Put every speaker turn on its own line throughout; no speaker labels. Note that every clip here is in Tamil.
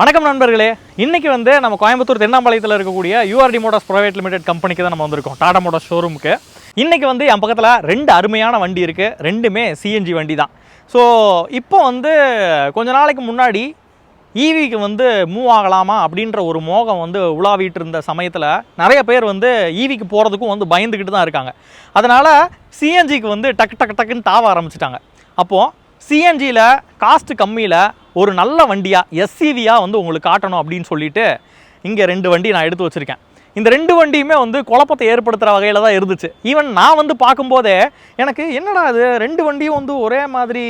வணக்கம் நண்பர்களே. இன்றைக்கி வந்து நம்ம கோயம்புத்தூர் தென்னாம்பாளையத்தில் இருக்கக்கூடிய யூஆர்டி மோட்டார்ஸ் ப்ரைவேட் லிமிடெட் கம்பெனிக்கு தான் நம்ம வந்திருக்கோம். டாடா மோட்டார்ஸ் ஷோரூமுக்கு இன்றைக்கி வந்து என் பக்கத்தில் ரெண்டு அருமையான வண்டி இருக்குது ரெண்டுமே சிஎன்ஜி வண்டி தான். ஸோ இப்போ வந்து கொஞ்ச நாளைக்கு முன்னாடி ஈவிக்கு வந்து மூவ் ஆகலாமா அப்படின்ற ஒரு மோகம் வந்து உலாவிட்டு இருந்த சமயத்தில் நிறைய பேர் வந்து ஈவிக்கு போகிறதுக்கும் வந்து பயந்துக்கிட்டு தான் இருக்காங்க. அதனால் சிஎன்ஜிக்கு வந்து டக்கு டக்கு டக்குன்னு தாவ ஆரம்பிச்சிட்டாங்க. அப்போது சிஎன்ஜியில் காஸ்ட்டு கம்மியில் ஒரு நல்ல வண்டியாக எஸ்சிவியாக வந்து உங்களுக்கு காட்டணும் அப்படின்னு சொல்லிட்டு இங்கே ரெண்டு வண்டி நான் எடுத்து வச்சுருக்கேன். இந்த ரெண்டு வண்டியுமே வந்து குழப்பத்தை ஏற்படுத்துகிற வகையில் தான் இருந்துச்சு. ஈவன் நான் வந்து பார்க்கும்போதே எனக்கு என்னடா இது ரெண்டு வண்டியும் வந்து ஒரே மாதிரி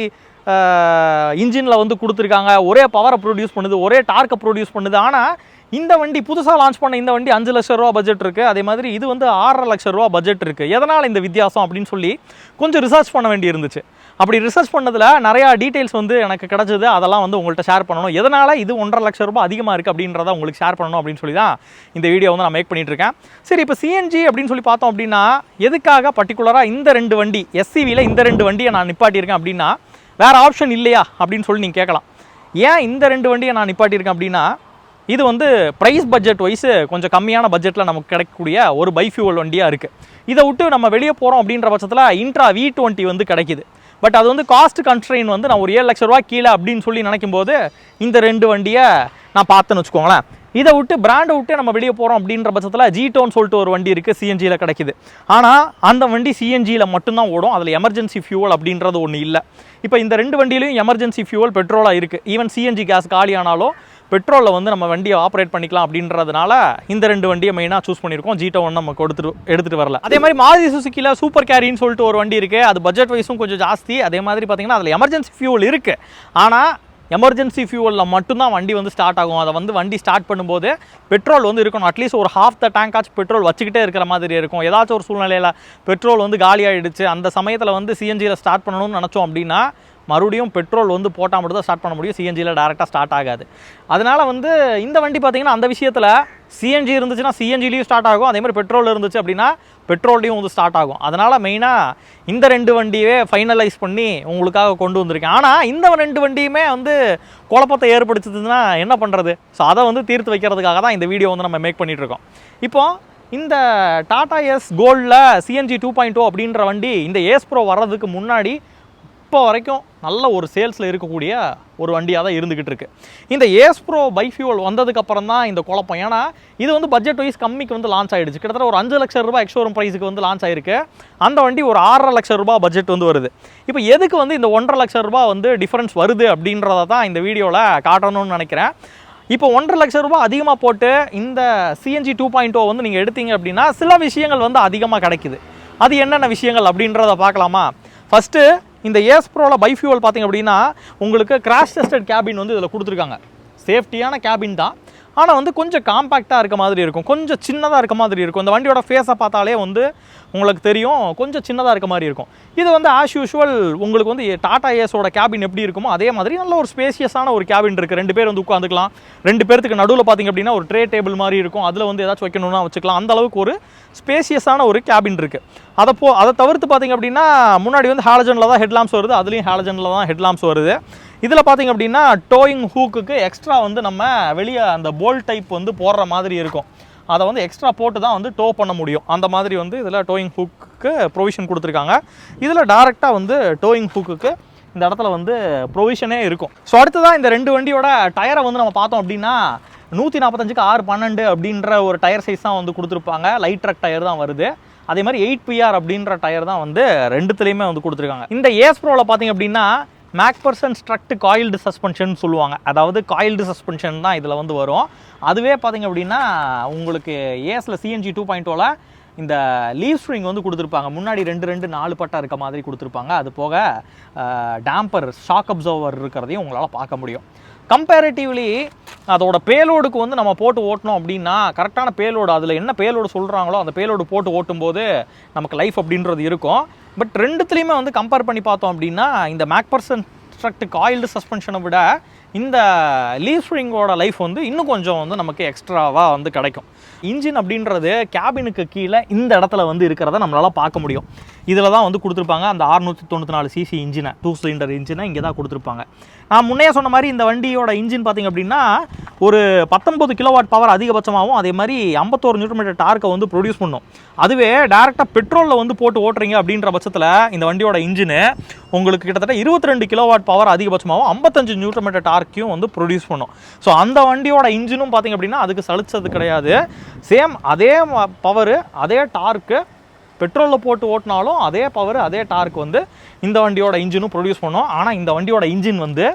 இன்ஜினில் வந்து கொடுத்துருக்காங்க. ஒரே பவரை ப்ரொடியூஸ் பண்ணுது ஒரே டார்க்கை ப்ரொடியூஸ் பண்ணுது. ஆனால் இந்த வண்டி புதுசாக லான்ச் பண்ண இந்த வண்டி அஞ்சு லட்ச ரூபா பட்ஜெட் இருக்குது அதே மாதிரி இது வந்து ஆறரை லட்ச ரூபா பட்ஜெட் இருக்குது எதனால் இந்த வித்தியாசம் அப்படின்னு சொல்லி கொஞ்சம் ரிசர்ச் பண்ண வேண்டி இருந்துச்சு. அப்படி ரிசர்ச் பண்ணதில் நிறையா டீட்டெயில்ஸ் வந்து எனக்கு கிடச்சிது. அதெல்லாம் வந்து உங்கள்கிட்ட ஷேர் பண்ணணும். எதனால் இது ஒன்றரை லட்சம் ரூபாய் அதிகமாக இருக்குது அப்படின்றத உங்களுக்கு ஷேர் பண்ணணும் அப்படின்னு சொல்லி தான் இந்த வீடியோ வந்து நான் மேக் பண்ணிகிட்ருக்கேன் இருக்கேன். சரி இப்போ சிஎன்ஜி அப்படின்னு சொல்லி பார்த்தோம் அப்படின்னா எதுக்காக பர்டிகுலராக இந்த ரெண்டு வண்டி எஸ்சிவியில் இந்த ரெண்டு வண்டியை நான் நிப்பாட்டியிருக்கேன் அப்படின்னா வேறு ஆப்ஷன் இல்லையா அப்படின்னு சொல்லி நீங்கள் கேட்கலாம். ஏன் இந்த ரெண்டு வண்டியை நான் நிப்பாட்டியிருக்கேன் அப்படின்னா இது வந்து ப்ரைஸ் பட்ஜெட் வைஸு கொஞ்சம் கம்மியான பட்ஜெட்டில் நமக்கு கிடைக்கக்கூடிய ஒரு பைஃபியூவல் வண்டியாக இருக்குது இதை விட்டு நம்ம வெளியே போகிறோம் அப்படின்ற பட்சத்தில் இன்ட்ரா வி டுவெண்ட்டி வந்து கிடைக்கிது. பட் அது வந்து காஸ்ட் கன்ஸ்ட்ரெயின் வந்து நான் ஒரு ஏழு லட்ச ரூபா கீழே அப்படின்னு சொல்லி நினைக்கும் போது இந்த ரெண்டு வண்டியை நான் பார்த்தேன்னு வச்சுக்கோங்களேன். இதை விட்டு பிராண்டை விட்டு நம்ம வெளியே போகிறோம் அப்படின்ற பட்சத்தில் ஜிடோன்னு சொல்லிட்டு ஒரு வண்டி இருக்குது சிஎன்ஜியில் கிடைக்குது. ஆனால் அந்த வண்டி சிஎன்ஜியில் மட்டும்தான் ஓடும் அதில் எமர்ஜென்சி ஃபியூவல் அப்படின்றது ஒன்று இல்லை. இப்போ இந்த ரெண்டு வண்டியிலையும் எமர்ஜென்சி ஃபியூவல் பெட்ரோலாக இருக்குது ஈவன் சிஎன்ஜி கேஸ் காலி ஆனாலும் பெட்ரோலில் வந்து நம்ம வண்டியை ஆப்ரேட் பண்ணிக்கலாம் அப்படின்றதுனால இந்த ரெண்டு வண்டியை மெயினாக சூஸ் பண்ணியிருக்கோம். ஜீட்டோ ஒன்று நம்ம கொடுத்துட்டு எடுத்துகிட்டு வரல. அதே மாதிரி மாருதி சுசுக்கியில் சூப்பர் கேரின்னு சொல்லிட்டு ஒரு வண்டி இருக்குது அது பட்ஜெட் வைஸும் கொஞ்சம் ஜாஸ்தி. அதே மாதிரி பார்த்தீங்கன்னா அதில் எமர்ஜென்சி ஃபியூல் இருக்குது ஆனால் எமர்ஜென்சி ஃபியூவலில் மட்டும்தான் வண்டி வந்து ஸ்டார்ட் ஆகும். அதை வந்து வண்டி ஸ்டார்ட் பண்ணும்போது பெட்ரோல் வந்து இருக்கணும். அட்லீஸ்ட் ஒரு ஹாஃப் த டேங்க் ஆச்சு பெட்ரோல் வச்சுக்கிட்டே இருக்கிற மாதிரி இருக்கும். ஏதாச்சும் ஒரு சூழ்நிலையில் பெட்ரோல் வந்து காலி ஆகிடுச்சு அந்த சமயத்தில் வந்து சிஎன்ஜியில் ஸ்டார்ட் பண்ணணும்னு நினச்சோம் அப்படின்னா மறுபடியும் பெட்ரோல் வந்து போட்டால் மட்டும் தான் ஸ்டார்ட் பண்ண முடியும். சிஎன்ஜியில் டேரெக்டாக ஸ்டார்ட் ஆகாது. அதனால் வந்து இந்த வண்டி பார்த்திங்கன்னா அந்த விஷயத்தில் சிஎன்ஜி இருந்துச்சுன்னா சிஎன்ஜிலையும் ஸ்டார்ட் ஆகும். அதே மாதிரி பெட்ரோல் இருந்துச்சு அப்படின்னா பெட்ரோல்லையும் வந்து ஸ்டார்ட் ஆகும். அதனால் மெயினாக இந்த ரெண்டு வண்டியே ஃபைனலைஸ் பண்ணி உங்களுக்காக கொண்டு வந்திருக்கேன். ஆனால் இந்த ரெண்டு வண்டியுமே வந்து குழப்பத்தை ஏற்படுத்துதுன்னா என்ன பண்ணுறது ஸோ அதை வந்து தீர்த்து வைக்கிறதுக்காக தான் இந்த வீடியோ வந்து நம்ம மேக் பண்ணிகிட்ருக்கோம் இருக்கோம். இப்போ இந்த டாடா எஸ் கோல்டில் சிஎன்ஜி டூ பாயிண்ட் டூ அப்படின்ற வண்டி இந்த ஏஸ் ப்ரோ வர்றதுக்கு முன்னாடி இப்போ வரைக்கும் நல்ல ஒரு சேல்ஸில் இருக்கக்கூடிய ஒரு வண்டியாக தான் இருந்துக்கிட்டு இருக்கு. இந்த ஏஸ் ப்ரோ பைஃபியூல் வந்ததுக்கப்புறம் தான் இந்த குழப்பம். ஏன்னா இது வந்து பட்ஜெட் வைஸ் கம்மிக்கு வந்து லான்ச் ஆகிடுச்சு கிட்டத்தட்ட ஒரு அஞ்சு லட்சம் ரூபாய் எக்ஸ்ஷோரூம் ப்ரைஸுக்கு வந்து லான்ச் ஆயிருக்கு. அந்த வண்டி ஒரு ஆறரை லட்சம் ரூபாய் பட்ஜெட் வந்து வருது. இப்போ எதுக்கு வந்து இந்த ஒன்றரை லட்சம் ரூபாய் வந்து டிஃப்ரென்ஸ் வருது அப்படின்றத தான் இந்த வீடியோவில் காட்டணும்னு நினைக்கிறேன். இப்போ ஒன்றரை லட்சம் ரூபாய் அதிகமாக போட்டு இந்த சிஎன்ஜி டூ பாயிண்ட் வந்து நீங்கள் எடுத்தீங்க அப்படின்னா சில விஷயங்கள் வந்து அதிகமாக கிடைக்குது. அது என்னென்ன விஷயங்கள் அப்படின்றத பார்க்கலாமா? ஃபஸ்ட்டு இந்த ஏஸ் ப்ரோவில் பைஃபியூவல் பார்த்தீங்க அப்படின்னா உங்களுக்கு கிராஷ் டெஸ்டட் கேபின் வந்து இதில் கொடுத்துருக்காங்க. சேஃப்டியான கேபின் தான். ஆனால் வந்து கொஞ்சம் காம்பேக்டாக இருக்க மாதிரி இருக்கும். கொஞ்சம் சின்னதாக இருக்க மாதிரி இருக்கும். இந்த வண்டியோட ஃபேஸை பார்த்தாலே வந்து உங்களுக்கு தெரியும் கொஞ்சம் சின்னதாக இருக்க மாதிரி இருக்கும். இது வந்து ஆஸ் யூஷுவல் உங்களுக்கு வந்து டாடா ஏஸோட கேபின் எப்படி இருக்குமோ அதே மாதிரி நல்ல ஒரு ஸ்பேசியஸான ஒரு கேபின் இருக்குது ரெண்டு பேர் வந்து உட்காந்துக்கலாம் ரெண்டு பேர்த்துக்கு நடுவில் பார்த்தீங்க அப்படின்னா ஒரு ட்ரே டேபிள் மாதிரி இருக்கும். அதில் வந்து ஏதாச்சும் வைக்கணும்னா வச்சுக்கலாம். அந்த அளவுக்கு ஒரு ஸ்பேசியஸான ஒரு கேபின் இருக்குது அதை போ அதை தவிர்த்து பார்த்தீங்க அப்படின்னா முன்னாடி வந்து ஹாலஜனில் தான் ஹெட்லாம்ஸ் வருது. அதுலேயும் ஹாலஜனில் தான் ஹெட்லாம்ஸ் வருது. இதில் பார்த்தீங்க அப்படின்னா டோயிங் ஹூக்குக்கு எக்ஸ்ட்ரா வந்து நம்ம வெளியே அந்த போல் டைப் வந்து போடுற மாதிரி இருக்கும். அதை வந்து எக்ஸ்ட்ரா போட்டு தான் வந்து டோ பண்ண முடியும். அந்த மாதிரி வந்து இதில் டோயிங் ஹூக்குக்கு ப்ரொவிஷன் கொடுத்துருக்காங்க. இதில் டேரெக்டாக வந்து டோயிங் ஹூக்குக்கு இந்த இடத்துல வந்து ப்ரொவிஷனே இருக்கும். ஸோ அடுத்ததான் இந்த ரெண்டு வண்டியோட டயரை வந்து நம்ம பார்த்தோம் அப்படின்னா நூற்றி நாற்பத்தஞ்சுக்கு ஆறு பன்னெண்டு அப்படின்ற ஒரு டயர் சைஸ் தான் வந்து கொடுத்துருப்பாங்க. லைட் ட்ரக் டயர் தான் வருது. அதே மாதிரி எயிட் பிஆர் அப்படின்ற டயர் தான் வந்து ரெண்டுத்துலேயுமே வந்து கொடுத்துருக்காங்க. இந்த ஏஸ் ப்ரோவில் பார்த்தீங்க அப்படின்னா மேக்பர்சன் ஸ்ட்ரக்ட் காயில்டு சஸ்பென்ஷன் சொல்லுவாங்க. அதாவது காயில்டு சஸ்பென்ஷன் தான் இதில் வந்து வரும். அதுவே பார்த்திங்க அப்படின்னா உங்களுக்கு ஏஸில் சிஎன்ஜி டூ பாயிண்ட் இந்த லீவ் ஸ்ப்ரிங் வந்து கொடுத்துருப்பாங்க. முன்னாடி ரெண்டு ரெண்டு நாலு பட்டா இருக்க மாதிரி கொடுத்துருப்பாங்க. அது போக டேம்பர் ஷாக் அப்சர்வர் இருக்கிறதையும் உங்களால் பார்க்க முடியும். கம்பேரிட்டிவ்லி அதோட பேலோடுக்கு வந்து நம்ம போட்டு ஓட்டணும் அப்படின்னா கரெக்டான பேலோடு அதில் என்ன பேலோடு சொல்கிறாங்களோ அந்த பேலோடு போட்டு ஓட்டும்போது நமக்கு லைஃப் அப்படின்றது இருக்கும். பட் ரெண்டுத்துலேயுமே வந்து கம்பேர் பண்ணி பார்த்தோம் அப்படின்னா இந்த மேக்பர்சன் ஸ்ட்ரக்ட் காயில்டு சஸ்பென்ஷனை விட இந்த லீஃப் ஸ்ப்ரிங்கோட லைஃப் வந்து இன்னும் கொஞ்சம் வந்து நமக்கு எக்ஸ்ட்ராவாக வந்து கிடைக்கும். இன்ஜின் அப்படின்றது கேபினுக்கு கீழே இந்த இடத்துல வந்து இருக்கிறத நம்மளால் பார்க்க முடியும். இதில் தான் வந்து கொடுத்துருப்பாங்க. அந்த ஆறுநூற்றி தொண்ணூற்றி நாலு சிசி இன்ஜினை டூ சிலிண்டர் இன்ஜினை இங்கே தான் கொடுத்துருப்பாங்க. நான் முன்னே சொன்ன மாதிரி இந்த வண்டியோட இன்ஜின் பார்த்திங்க அப்படின்னா ஒரு பத்தொம்பது கிலோவாட் பவர் அதிகபட்சமாகவும் அதே மாதிரி ஐம்பத்தோரு நியூட்டன் மீட்டர் டார்க்கை வந்து ப்ரொடியூஸ் பண்ணும். அதுவே டேரெக்டாக பெட்ரோலில் வந்து போட்டு ஓட்டுறீங்க அப்படின்ற பட்சத்தில் இந்த வண்டியோட இன்ஜினு உங்களுக்கு கிட்டத்தட்ட இருபத்தி ரெண்டு கிலோவாட் பவர் அதிகபட்சமாகவும் ஐம்பத்தஞ்சு நியூட்டன் மீட்டர் ஸ்பார்க்கையும் வந்து ப்ரொடியூஸ் பண்ணும். ஸோ அந்த வண்டியோட இன்ஜினும் பார்த்திங்க அப்படின்னா அதுக்கு சளிச்சது கிடையாது. சேம் அதே பவரு அதே டார்க்கு பெட்ரோலில் போட்டு ஓட்டினாலும் அதே பவர் அதே டார்க் வந்து இந்த வண்டியோட இன்ஜினும் ப்ரொடியூஸ் பண்ணும். ஆனால் இந்த வண்டியோட இன்ஜின் வந்து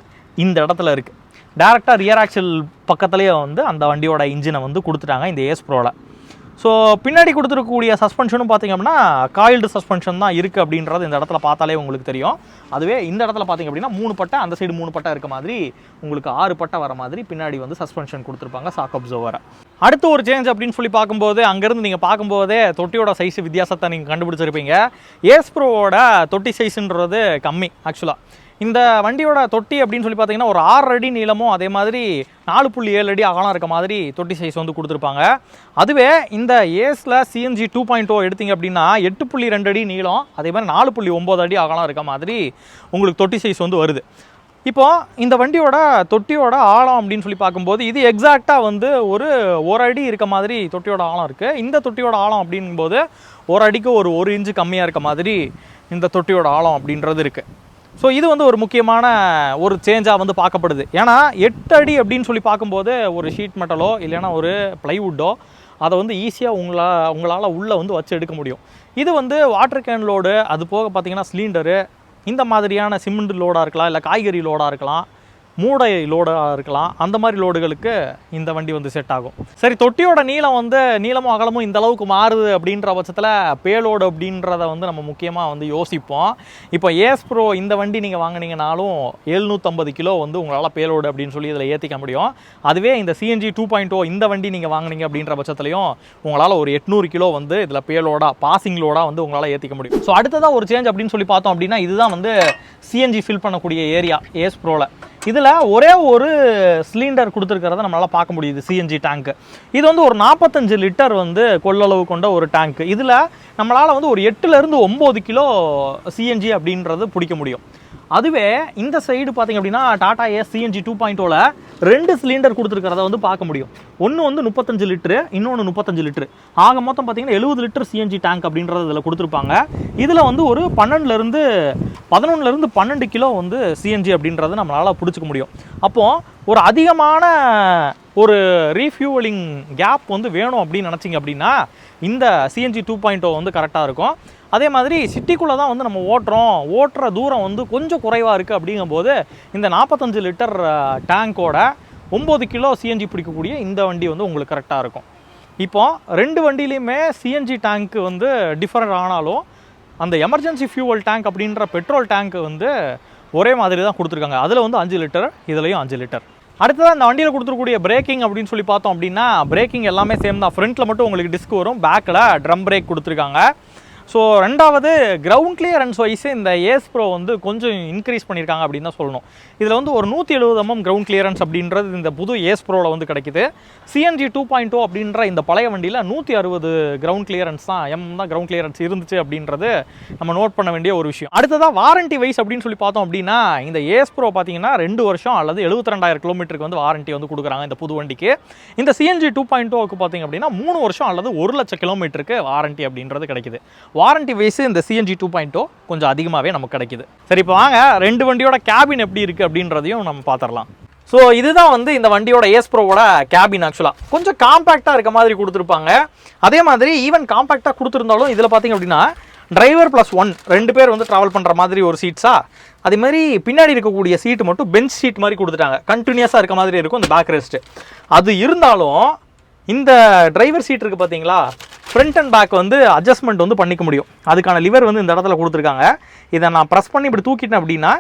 இந்த இடத்துல இருக்குது டேரெக்டாக ரியர் ஆக்சல் பக்கத்துலேயே வந்து அந்த வண்டியோட இன்ஜினை வந்து கொடுத்துட்டாங்க இந்த ஏஸ் ப்ரோவில் ஸோ பின்னாடி கொடுத்துருக்கக்கூடிய சஸ்பென்ஷனும் பார்த்திங்க அப்படின்னா காயில்டு சஸ்பென்ஷன் தான் இருக்குது அப்படின்றது இந்த இடத்துல பார்த்தாலே உங்களுக்கு தெரியும். அதுவே இந்த இடத்துல பார்த்திங்க அப்படின்னா மூணு பட்டை அந்த சைடு மூணு பட்டை இருக்க மாதிரி உங்களுக்கு ஆறு பட்டை வர மாதிரி பின்னாடி வந்து சஸ்பென்ஷன் கொடுத்துருப்பாங்க சாக் அப்சர்வரை அடுத்து ஒரு சேஞ்ச் அப்படின்னு சொல்லி பார்க்கும்போது அங்கேருந்து நீங்கள் பார்க்கும்போதே தொட்டியோட சைஸ் வித்தியாசத்தை நீங்கள் கண்டுபிடிச்சிருப்பீங்க. ஏஸ் ப்ரோவோட தொட்டி சைஸுன்றது கம்மி ஆக்சுவலாக இந்த வண்டியோட தொட்டி அப்படின்னு சொல்லி பார்த்தீங்கன்னா ஒரு ஆறு அடி நீளமும் அதே மாதிரி நாலு புள்ளி ஏழு அடி அகலம் இருக்க மாதிரி தொட்டி சைஸ் வந்து கொடுத்துருப்பாங்க. அதுவே இந்த ஏஸில் சிஎன்ஜி டூ பாயிண்ட் ஓ எடுத்தீங்க அப்படின்னா எட்டு புள்ளி ரெண்டு அடி நீளம் அதே மாதிரி நாலு புள்ளி ஒம்பது அடி அகலம் இருக்க மாதிரி உங்களுக்கு தொட்டி சைஸ் வந்து வருது. இப்போது இந்த வண்டியோட தொட்டியோட ஆழம் அப்படின்னு சொல்லி பார்க்கும்போது இது எக்ஸாக்டாக வந்து ஒரு ஒரு அடி இருக்க மாதிரி தொட்டியோட ஆழம் இருக்குது இந்த தொட்டியோட ஆழம் அப்படிங்கும்போது ஒரு அடிக்கு ஒரு ஒரு இன்ச்சு கம்மியாக இருக்க மாதிரி இந்த தொட்டியோட ஆழம் அப்படின்றது இருக்குது ஸோ இது வந்து ஒரு முக்கியமான ஒரு சேஞ்சாக வந்து பார்க்கப்படுது. ஏன்னா எட்டு அடி அப்படின்னு சொல்லி பார்க்கும்போது ஒரு ஷீட் மெட்டலோ இல்லைன்னா ஒரு ப்ளைவுட்டோ அதை வந்து ஈஸியாக உங்களா உங்களால் உள்ளே வந்து வச்சு எடுக்க முடியும். இது வந்து வாட்டர் கேன் லோடு அது போக பார்த்தீங்கன்னா சிலிண்டரு இந்த மாதிரியான சிமெண்ட் லோடாக இருக்கலாம் இல்லை காய்கறி லோடாக இருக்கலாம். மூடை லோடாக இருக்கலாம். அந்த மாதிரி லோடுகளுக்கு இந்த வண்டி வந்து செட் ஆகும். சரி தொட்டியோட நீளம் வந்து நீளமும் அகலமும் இந்த அளவுக்கு மாறுது அப்படின்ற பட்சத்தில் பேலோடு அப்படின்றத வந்து நம்ம முக்கியமாக வந்து யோசிப்போம். இப்போ ஏஸ் ப்ரோ இந்த வண்டி நீங்கள் வாங்கினீங்கனாலும் எழுநூற்றம்பது கிலோ வந்து உங்களால் பேலோடு அப்படின்னு சொல்லி இதில் ஏற்றிக்க முடியும். அதுவே இந்த சிஎன்ஜி டூ பாயிண்ட் ஓ இந்த வண்டி நீங்கள் வாங்குனீங்க அப்படின்ற பட்சத்துலையும் உங்களால் ஒரு எட்நூறு கிலோ வந்து இதில் பேலோடா பாசிங் லோடாக வந்து உங்களால் ஏற்றிக்க முடியும். ஸோ அடுத்ததாக ஒரு சேஞ்ச் அப்படின்னு சொல்லி பார்த்தோம் அப்படின்னா இதுதான் வந்து சிஎன்ஜி ஃபில் பண்ணக்கூடிய ஏரியா ஏஸ் ப்ரோவில் இதில் ஒரே ஒரு சிலிண்டர் கொடுத்துருக்கிறத நம்மளால் பார்க்க முடியுது சிஎன்ஜி டேங்க்கு இது வந்து ஒரு நாற்பத்தஞ்சு லிட்டர் வந்து கொள்ளளவு கொண்ட ஒரு டேங்க் இதில் நம்மளால் வந்து ஒரு எட்டுலேருந்து ஒம்பது கிலோ சிஎன்ஜி அப்படின்றது பிடிக்க முடியும். அதுவே இந்த சைடு பார்த்திங்க அப்படின்னா Tata Ace CNG two point ரெண்டு சிலிண்டர் கொடுத்துருக்கிறத வந்து பார்க்க முடியும். ஒன்று வந்து முப்பத்தஞ்சு லிட்டரு இன்னொன்று முப்பத்தஞ்சு லிட்டரு. ஆக மொத்தம் பார்த்தீங்கன்னா எழுபது லிட்டர் சிஎன்ஜி டேங்க் அப்படின்றது இதில் கொடுத்துருப்பாங்க. இதில் வந்து ஒரு பன்னெண்டுலேருந்து பதினொன்றுலேருந்து பன்னெண்டு கிலோ வந்து சிஎன்ஜி அப்படின்றது நம்மளால் பிடிச்சிக்க முடியும். அப்போது ஒரு அதிகமான ஒரு ரீஃபியூவலிங் கேப் வந்து வேணும் அப்படின்னு நினச்சிங்க அப்படின்னா இந்த சிஎன்ஜி டூ பாயிண்ட் வந்து கரெக்டாக இருக்கும். அதே மாதிரி சிட்டிக்குள்ளே தான் வந்து நம்ம ஓட்டுறோம். ஓட்டுற தூரம் வந்து கொஞ்சம் குறைவாக இருக்குது அப்படிங்கும்போது இந்த நாற்பத்தஞ்சு லிட்டர் டேங்கோட ஒம்பது கிலோ சிஎன்ஜி பிடிக்கக்கூடிய இந்த வண்டி வந்து உங்களுக்கு கரெக்டாக இருக்கும். இப்போ ரெண்டு வண்டியிலையுமே சிஎன்ஜி டேங்க்கு வந்து டிஃப்ரெண்ட் ஆனாலும் அந்த எமர்ஜென்சி ஃபியூவல் டேங்க் அப்படின்ற பெட்ரோல் டேங்க் வந்து ஒரே மாதிரி தான் கொடுத்துருக்காங்க. அதில் வந்து அஞ்சு லிட்டர் இதுலேயும் அஞ்சு லிட்டர். அடுத்ததாக இந்த வண்டியில் கொடுத்துருக்கூடிய பிரேக்கிங் அப்படின்னு சொல்லி பார்த்தோம் அப்படின்னா பிரேக்கிங் எல்லாமே சேம் தான். ஃப்ரண்ட்டில் மட்டும் உங்களுக்கு டிஸ்க் வரும் பேக்கில் ட்ரம் பிரேக் கொடுத்துருக்காங்க. ஸோ ரெண்டாவது கிரவுண்ட் கிளியரன்ஸ் வைஸ் இந்த ஏஸ் ப்ரோ வந்து கொஞ்சம் இன்க்ரீஸ் பண்ணியிருக்காங்க அப்படின்னு தான் சொல்லணும். இதில் வந்து ஒரு நூற்றி எழுபது எம்எம் கிரவுண்ட் கிளியரன்ஸ் அப்படின்றது இந்த புது ஏஸ் ப்ரோவில் வந்து கிடைக்குது. சிஎன்ஜி டூ பாயிண்ட் டூ அப்படின்ற இந்த பழைய வண்டியில் நூற்றி அறுபது கிரவுண்ட் கிளியரன்ஸ் தான் எம் தான் கிரவுண்ட் கிளியரன்ஸ் இருந்துச்சு அப்படின்றது நம்ம நோட் பண்ண வேண்டிய ஒரு விஷயம். அடுத்ததாக வாரண்டி வைஸ் அப்படின்னு சொல்லி பார்த்தோம் அப்படின்னா இந்த ஏஸ் ப்ரோ பார்த்தீங்கன்னா ரெண்டு வருஷம் அல்லது எழுபத்தி ரெண்டாயிரம் கிலோமீட்டருக்கு வந்து வாரண்டி வந்து கொடுக்குறாங்க இந்த புது வண்டிக்கு. இந்த சிஎன்ஜி டூ பாயிண்ட் டூக்கு பார்த்தீங்க அப்படின்னா மூணு வருஷம் அல்லது ஒரு லட்சம் கிலோமீட்டருக்கு வாரண்டி அப்படின்றது கிடைக்குது. வாரண்டி வைஸ் இந்த சிஎன்ஜி டூ பாயிண்ட் கொஞ்சம் அதிகமாகவே நமக்கு கிடைக்குது. சரி இப்போ வாங்க ரெண்டு வண்டியோட கேபின் எப்படி இருக்குது அப்படின்றதையும் நம்ம பார்த்துடலாம் ஸோ இதுதான் வந்து இந்த வண்டியோட ஏஸ் ப்ரோவோட கேபின் ஆக்சுவலாக கொஞ்சம் காம்பேக்டாக இருக்க மாதிரி கொடுத்துருப்பாங்க. அதே மாதிரி ஈவன் காம்பேக்டாக கொடுத்துருந்தாலும் இதில் பார்த்தீங்க அப்படின்னா டிரைவர் ப்ளஸ் ஒன் ரெண்டு பேர் வந்து ட்ராவல் பண்ணுற மாதிரி ஒரு சீட்ஸா அதே மாதிரி பின்னாடி இருக்கக்கூடிய சீட்டு மட்டும் பெஞ்ச் சீட் மாதிரி கொடுத்துட்டாங்க. கண்டினியூஸாக இருக்க மாதிரி இருக்கும் இந்த பேக் ரெஸ்ட்டு அது இருந்தாலும் இந்த டிரைவர் சீட் இருக்குது பார்த்தீங்களா ஃப்ரண்ட் அண்ட் பேக் வந்து அட்ஜஸ்ட்மெண்ட் வந்து பண்ணிக்க முடியும். அதுக்கான லிவர் வந்து இந்த இடத்துல கொடுத்துருக்காங்க. இதை நான் ப்ரெஸ் பண்ணி இப்படி தூக்கிட்டேன் அப்படின்னா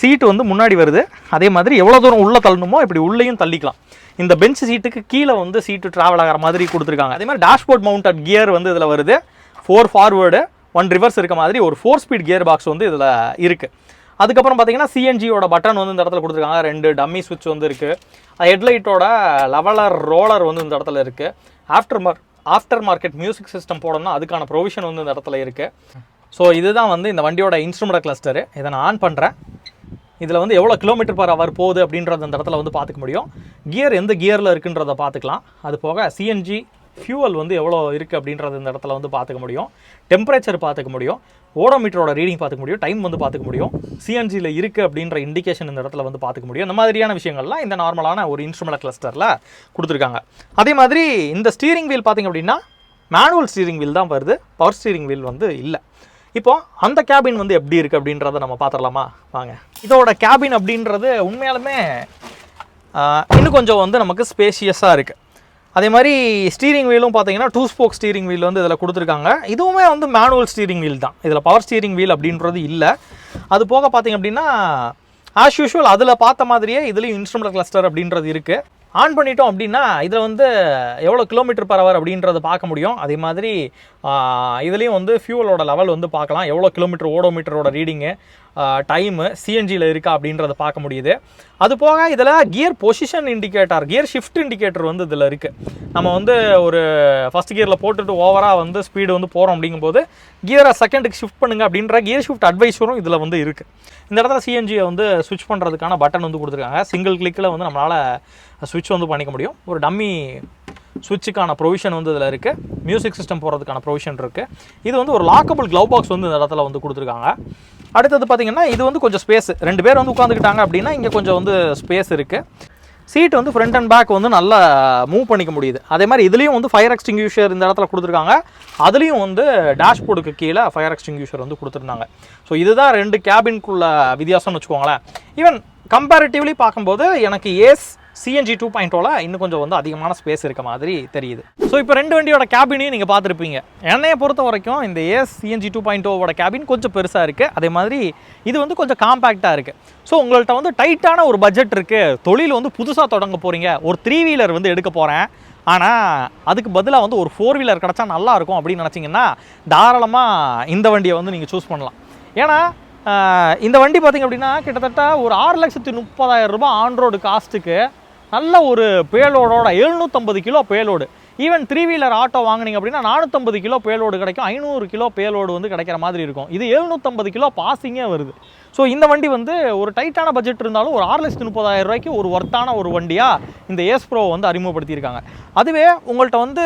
சீட்டு வந்து முன்னாடி வருது. அதே மாதிரி எவ்வளோ தூரம் உள்ளே தள்ளணுமோ இப்படி உள்ளேயும் தள்ளிக்கலாம். இந்த பெஞ்ச் சீட்டுக்கு கீழே வந்து சீட்டு ட்ராவல் ஆகிற மாதிரி கொடுத்துருக்காங்க. அதே மாதிரி டேஷ்போர்ட் மவுண்டட் கியர் வந்து இதில் வருது. ஃபோர் ஃபார்வேர்டு ஒன் ரிவர்ஸ் இருக்க மாதிரி ஒரு ஃபோர் ஸ்பீட் கியர் பாக்ஸ் வந்து இதில் இருக்குது அதுக்கப்புறம் பார்த்தீங்கன்னா சிஎன்ஜியோட பட்டன் வந்து இந்த இடத்துல கொடுத்துருக்காங்க. ரெண்டு டம்மி சுவிட்ச் வந்து இருக்குது ஹெட்லைட்டோட லெவலர் ரோலர் வந்து இந்த இடத்துல இருக்குது after mark after market music system போடணும்னா அதுக்கான ப்ரொவிஷன் வந்து இந்த இடத்துல இருக்குது ஸோ இதுதான் வந்து இந்த வண்டியோட இன்ஸ்ட்ருமெண்ட் கிளஸ்டரு இதை நான் ஆன் பண்ணுறேன் இதில் வந்து எவ்வளோ கிலோமீட்டர் பர் ஹவர் போகுது அப்படின்றத அந்த இடத்துல வந்து பார்த்துக்க முடியும். கியர் எந்த கியரில் இருக்குன்றத பார்த்துக்கலாம். அது போக சிஎன்ஜி ஃபியூவல் வந்து எவ்வளோ இருக்குது அப்படின்றது இந்த இடத்துல வந்து பார்த்துக்க முடியும். டெம்பரேச்சர் பார்த்துக்க முடியும். ஓடோமீட்டரோட ரீடிங் பார்த்துக்க முடியும். டைம் வந்து பார்த்துக்க முடியும். சிஎன்ஜியில் இருக்குது அப்படின்ற இண்டிகேஷன் இந்த இடத்துல வந்து பார்த்துக்க முடியும். இந்த மாதிரியான விஷயங்கள்லாம் இந்த நார்மலான ஒரு இன்ஸ்ட்ருமெண்ட் கிளஸ்டரில் கொடுத்துருக்காங்க. அதே மாதிரி இந்த ஸ்டீரிங் வீல் பார்த்திங்க அப்படின்னா மேனுவல் ஸ்டீரிங் வீல் தான் வருது. பவர் ஸ்டீரிங் வீல் வந்து இல்லை. இப்போ அந்த கேபின் வந்து எப்படி இருக்குது அப்படின்றத நம்ம பார்த்துடலாமா? வாங்க. இதோட கேபின் அப்படின்றது உண்மையாலுமே இன்னும் கொஞ்சம் வந்து நமக்கு ஸ்பேஷியஸாக இருக்குது அதே மாதிரி ஸ்டீரிங் வீலும் பார்த்தீங்கன்னா டூ ஸ்போக் ஸ்டீரிங் வீல் வந்து இதில் கொடுத்துருக்காங்க. இதுவுமே வந்து மேனுவல் ஸ்டீரிங் வீல் தான். இதில் பவர் ஸ்டீரிங் வீல் அப்படின்றது இல்லை. அது போக பார்த்தீங்க அப்படின்னா ஆஸ் யூஷுவல் அதில் பார்த்த மாதிரியே இதுலேயும் இன்ஸ்ட்ருமெண்ட் கிளஸ்டர் அப்படின்றது இருக்குது ஆன் பண்ணிட்டோம் அப்படின்னா இதில் வந்து எவ்வளோ கிலோமீட்டர் பர் அப்படின்றத பார்க்க முடியும். அதே மாதிரி இதுலேயும் வந்து ஃபியூவலோட லெவல் வந்து பார்க்கலாம். எவ்வளோ கிலோமீட்டர் ஓடோமீட்டரோட ரீடிங்கு டைமு சிஎன்ஜியில் இருக்கா அப்படின்றத பார்க்க முடியுது. அது போக இதில் gear position indicator gear shift indicator வந்து இதில் இருக்குது நம்ம வந்து ஒரு ஃபஸ்ட் கியரில் போட்டுட்டு ஓவராக வந்து ஸ்பீடு வந்து போகிறோம் அப்படிங்கும்போது கியரை செகண்டுக்கு ஷிஃப்ட் பண்ணுங்க அப்படின்ற கியர் ஷிஃப்ட் அட்வைஸரும் இதில் வந்து இருக்குது இந்த இடத்துல சிஎன்ஜியை வந்து ஸ்விட்ச் பண்ணுறதுக்கான பட்டன் வந்து கொடுத்துருக்காங்க. சிங்கிள் கிளிக்கில் வந்து நம்மளால் ஸ்விட்ச் வந்து பண்ணிக்க முடியும். ஒரு டம்மி சுவிட்சுக்கான ப்ரொவிஷன் வந்து இதில் இருக்குது மியூசிக் சிஸ்டம் போகிறதுக்கான ப்ரொவிஷன் இருக்குது இது வந்து ஒரு லாக்கபிள் க்ளவ் பாக்ஸ் வந்து இந்த இடத்துல வந்து கொடுத்துருக்காங்க. அடுத்தது பார்த்தீங்கன்னா இது வந்து கொஞ்சம் ஸ்பேஸ் ரெண்டு பேர் வந்து உட்காந்துக்கிட்டாங்க அப்படின்னா இங்கே கொஞ்சம் வந்து ஸ்பேஸ் இருக்குது சீட் வந்து ஃப்ரண்ட் அண்ட் பேக் வந்து நல்லா மூவ் பண்ணிக்க முடியுது. அதே மாதிரி இதுலேயும் வந்து ஃபயர் எக்ஸ்டிங்யூஷர் இந்த இடத்துல கொடுத்துருக்காங்க. அதுலேயும் வந்து டேஷ்போர்டுக்கு கீழே ஃபயர் எக்ஸ்டிங்யூஷர் வந்து கொடுத்துருந்தாங்க. ஸோ இதுதான் ரெண்டு கேபின்குள்ள வித்தியாசம்னு வச்சுக்கோங்களேன். ஈவன் கம்பேரிட்டிவ்லி பார்க்கும்போது எனக்கு ஏஸ் சிஎன்ஜி டூ பாயிண்டோல இன்னும் கொஞ்சம் வந்து அதிகமான ஸ்பேஸ் இருக்க மாதிரி தெரியுது. ஸோ இப்போ ரெண்டு வண்டியோட கேபினையும் நீங்கள் பார்த்துருப்பீங்க. என்னையை பொறுத்த வரைக்கும் இந்த ஏஎஸ் சிஎன்ஜி டூ பாயிண்ட் ஓவோட கேபின் கொஞ்சம் பெருசாக இருக்குது அதே மாதிரி இது வந்து கொஞ்சம் காம்பேக்டாக இருக்குது ஸோ உங்கள்கிட்ட வந்து டைட்டான ஒரு பட்ஜெட் இருக்குது தொழில் வந்து புதுசாக தொடங்க போகிறீங்க ஒரு த்ரீ வீலர் வந்து எடுக்க போகிறேன் ஆனால் அதுக்கு பதிலாக வந்து ஒரு ஃபோர் வீலர் கிடச்சா நல்லாயிருக்கும் அப்படின்னு நினச்சிங்கன்னா தாராளமாக இந்த வண்டியை வந்து நீங்கள் சூஸ் பண்ணலாம். ஏன்னா இந்த வண்டி பார்த்திங்க அப்படின்னா கிட்டத்தட்ட ஒரு ஆறு லட்சத்தி முப்பதாயிரம் ரூபாய் ஆன் ரோடு காஸ்ட்டுக்கு நல்ல ஒரு பேலோடோட எழுநூற்றம்பது kilo payload. Even three wheeler auto வாங்கினீங்க அப்படின்னா நானூற்றம்பது கிலோ பேலோடு கிடைக்கும். ஐநூறு கிலோ பேலோடு வந்து கிடைக்கிற மாதிரி இருக்கும். இது எழுநூற்றம்பது கிலோ பாசிங்கே வருது. ஸோ இந்த வண்டி வந்து ஒரு டைட்டான பட்ஜெட் இருந்தாலும் ஒரு ஆறு லட்சத்து முப்பதாயிரம் ரூபாய்க்கு ஒரு ஒர்த்தான ஒரு வண்டியாக இந்த ஏஸ் ப்ரோ வந்து அறிமுகப்படுத்தியிருக்காங்க. அதுவே உங்கள்கிட்ட வந்து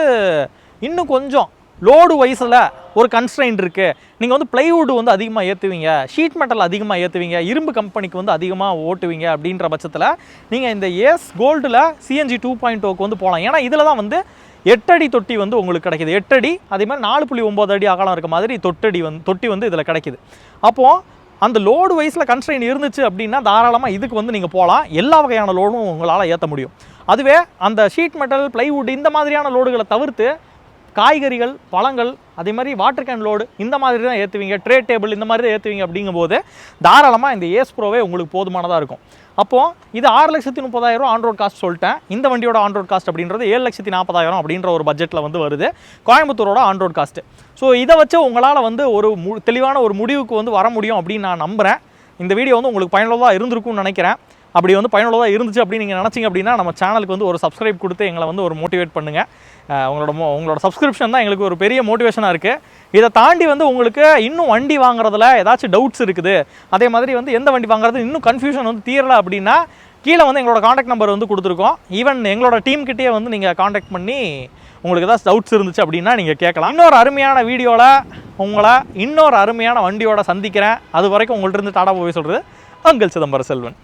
இன்னும் கொஞ்சம் லோடு வைஸில் ஒரு கன்ஸ்ட்ரைண்ட் இருக்குது நீங்கள் வந்து பிளைவுட் வந்து அதிகமாக ஏற்றுவீங்க ஷீட் மெட்டல் அதிகமாக ஏற்றுவீங்க இரும்பு கம்பெனிக்கு வந்து அதிகமாக ஓட்டுவீங்க அப்படின்ற பட்சத்தில் நீங்கள் இந்த ஏஸ் கோல்டில் சிஎன்ஜி டூ பாயிண்ட் ஓக்கு வந்து போகலாம் ஏன்னா இதில் தான் வந்து எட்டடி தொட்டி வந்து உங்களுக்கு கிடைக்குது. எட்டடி அதே மாதிரி நாலு புள்ளி ஒம்பது அடி அகலம் இருக்க மாதிரி தொட்டடி வந்து தொட்டி வந்து இதில் கிடைக்குது. அப்போது அந்த லோடு வைஸில் கன்ஸ்ட்ரெயின் இருந்துச்சு அப்படின்னா தாராளமாக இதுக்கு வந்து நீங்கள் போகலாம் எல்லா வகையான லோடும் உங்களால் ஏற்ற முடியும். அதுவே அந்த ஷீட் மெட்டல் பிளைவுட் இந்த மாதிரியான லோடுகளை தவிர்த்து காய்கறிகள் பழங்கள் அதே மாதிரி வாட்டர் கேன் லோடு இந்த மாதிரி தான் ஏற்றுவீங்க ட்ரே டேபிள் இந்த மாதிரி தான் ஏற்றுவீங்க அப்படிங்கும்போது தாராளமாக இந்த ஏஸ் ப்ரோவே உங்களுக்கு போதுமானதாக இருக்கும். அப்போது இது ஆறு லட்சத்தி முப்பதாயிரம் ஆன்ரோட் காஸ்ட் சொல்லிட்டேன். இந்த வண்டியோட ஆன்ரோட் காஸ்ட் அப்படின்றது ஏழு லட்சத்தி நாற்பதாயிரம் அப்படின்ற ஒரு பட்ஜெட்டில் வந்து வருது. கோயம்புத்தூரோட ஆன்ரோட் காஸ்ட்டு ஸோ இதை வச்சு உங்களால் வந்து ஒரு மு தெளிவான ஒரு முடிவுக்கு வந்து வர முடியும் அப்படின்னு நான் நம்புகிறேன் இந்த வீடியோ வந்து உங்களுக்கு பயனுள்ளதாக இருந்திருக்கும்னு நினைக்கிறேன். அப்படி வந்து பயனுள்ளதாக இருந்துச்சு அப்படின்னு நீங்கள் நினச்சிங்க அப்படின்னா நம்ம சேனலுக்கு வந்து ஒரு சப்ஸ்கிரைப் கொடுத்து எங்களை வந்து ஒரு மோட்டிவேட் பண்ணுங்கள் உங்களோட மோ உங்களோட சப்ஸ்கிரிப்ஷன் தான் எங்களுக்கு ஒரு பெரிய மோட்டிவேஷனாக இருக்குது இதை தாண்டி வந்து உங்களுக்கு இன்னும் வண்டி வாங்குறதுல ஏதாச்சும் டவுட்ஸ் இருக்குது. அதே மாதிரி வந்து எந்த வண்டி வாங்குறது இன்னும் கன்ஃபியூஷன் வந்து தீரலை அப்படின்னா கீழே வந்து எங்களோட காண்டாக்ட் நம்பர் வந்து கொடுத்துருக்கோம். ஈவன் எங்களோட டீம் கிட்டேயே வந்து நீங்கள் காண்டாக்ட் பண்ணி உங்களுக்கு ஏதாவது டவுட்ஸ் இருந்துச்சு அப்படின்னா நீங்கள் கேட்கலாம். இன்னொரு அருமையான வீடியோவில் உங்களை இன்னொரு அருமையான வண்டியோட சந்திக்கிறேன். அது வரைக்கும் உங்கள்கிட்ட இருந்து டாடா போய் சொல்கிறது அங்கல் சிதம்பர செல்வன்.